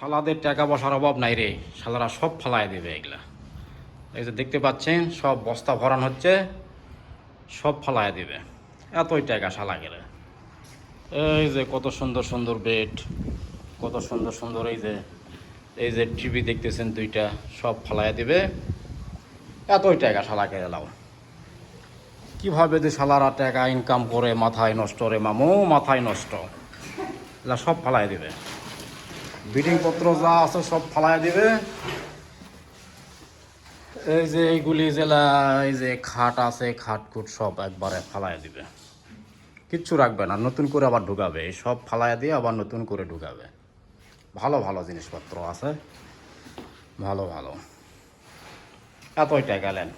শালাদের টাকা পয়সার অভাব নাই রে। শালারা সব ফালায় দেবে এগুলা। এই যে দেখতে পাচ্ছেন, সব বস্তা ভরান হচ্ছে, সব ফালায় দেবে। এতই টাকা শালা গেলে। এই যে কত সুন্দর সুন্দর বেড, কত সুন্দর সুন্দর এই যে এই যে টিভি দেখতেছেন দুইটা, সব ফালায় দিবে। এতই টাকা শালাকে এলাও কীভাবে যে শালারা টাকা ইনকাম করে, মাথায় নষ্ট রে মামু, মাথায় নষ্ট। এলা সব ফালায় দিবে। বিডিং পত্র যা আছে সব ফালায় দিবে। এই যে এইগুলি জেলা, এই যে খাট আছে খাট কুট সব একবারে ফালায় দিবে। কিচ্ছু রাখবে না, নতুন করে আবার ঢুকাবে। এই সব ফালায় দিয়ে আবার নতুন করে ঢুকাবে। ভালো ভালো জিনিসপত্র আছে। ভালো ভালো। এতই টাকা নেন।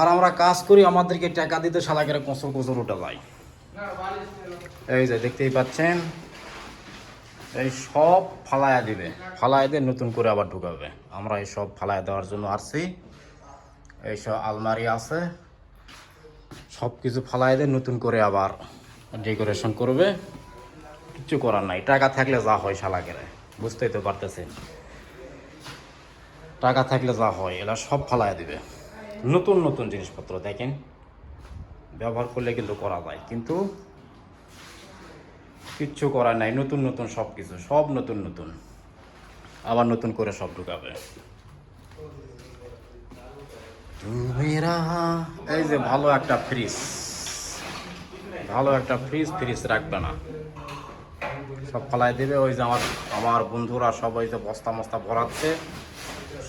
আর আমরা কাজ করি, আমাদেরকে টাকা দিতে সালাকের কোঁচর কোঁচর উঠে যায়। এই যে দেখতেই পাচ্ছেন? এই সব ফালায়া দিবে। ফালায়া দিয়ে নতুন করে আবার ঢুকাবে। আমরা এই সব ফালায়া দেওয়ার জন্য আসছি। এই সব আলমারি আছে। সব কিছু ফালায় দিয়ে নতুন করে আবার ডেকোরেশন করবে। কিচ্ছু করার নাই। টাকা থাকলে যা হয় শালাকেরে। বুঝতেই তো পারতেছেন। টাকা থাকলে যা হয়, এরা সব ফালায় দিবে। নতুন নতুন জিনিসপত্র দেখেন। ব্যবহার করলে কিন্তু করা যায়। কিন্তু কিচ্ছু করার নাই, নতুন নতুন সব কিছু সব নতুন নতুন। আবার নতুন করে সব ঢুকাবে। এই যে ভালো একটা ফ্রিজ ভালো একটা ফ্রিজ ফ্রিজ রাখবে না। সব ফালাই দেবে, ওই যে আমার আমার বন্ধুরা সব ওই যে বস্তা মস্তা ভরাচ্ছে।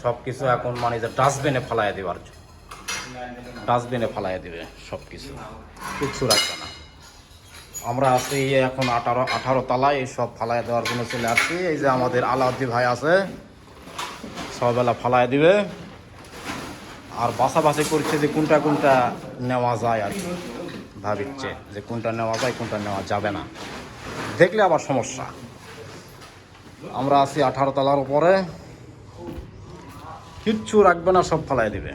সব কিছু এখন মানে যে ডাস্টবিনে ফালাই দেবার ডাস্টবিনে ফালাই দেবে সব কিছু কিচ্ছু রাখবে না। আমরা আছি এখন আঠারো আঠারো তলায় সব ফালাই দেওয়ার জন্য চলে আসছি। এই যে আমাদের আলাউদ্দি ভাই আছে সববেলা ফালাই দিবে। আর বাছাবাছি করছে যে কোনটা কোনটা নেওয়া যায় আর ভাবিচ্ছে যে কোনটা নেওয়া যায়, কোনটা নেওয়া যাবে না। দেখলে আবার সমস্যা। আমরা আছি আঠারো তলার উপরে। কিচ্ছু রাখবে না, সব ফালাই দিবে।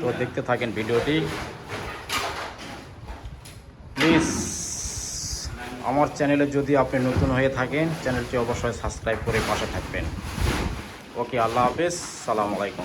তো দেখতে থাকেন ভিডিওটি। প্লিজ আমার চ্যানেলে যদি আপনি নতুন হয়ে থাকেন, চ্যানেলটি অবশ্যই সাবস্ক্রাইব করে পাশে থাকবেন। ওকে, আল্লাহ হাফেজ, সালাম আলাইকুম।